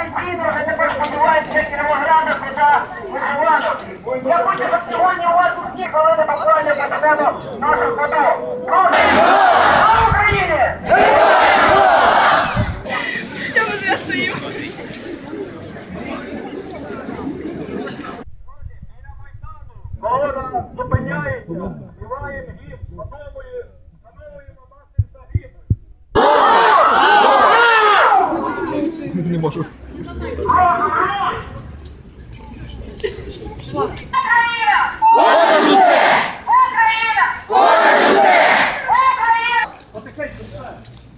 традиційно вже тепер сподіваються Кіровограда кота вишиванок. Я хочу, щоб сьогодні у вас у всіх хвилини буквально почнемо нашу ходу. Прошу! Слава Україні! Чому ж я стою? Колона зупиняється, співаємо гімн, вшановує- вшановуємо наших загиблих. Не можу.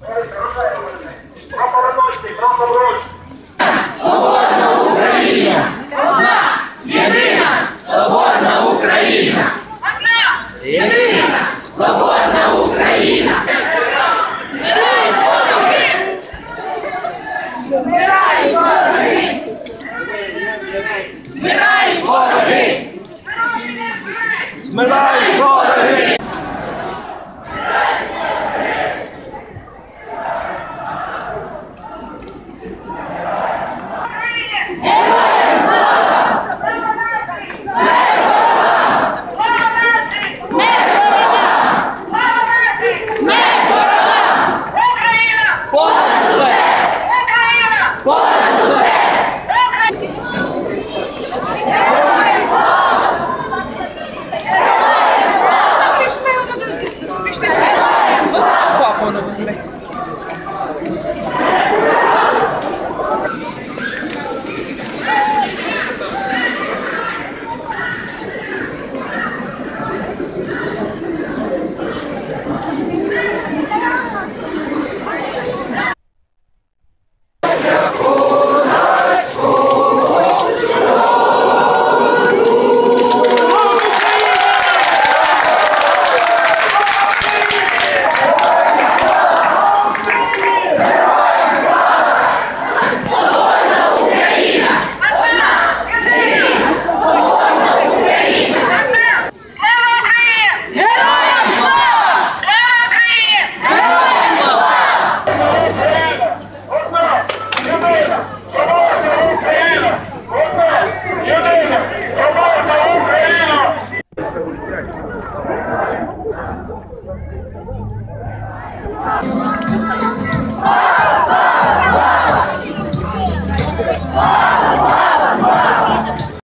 Foda-se! Вмирай, вороги! Вмирай, on a plate.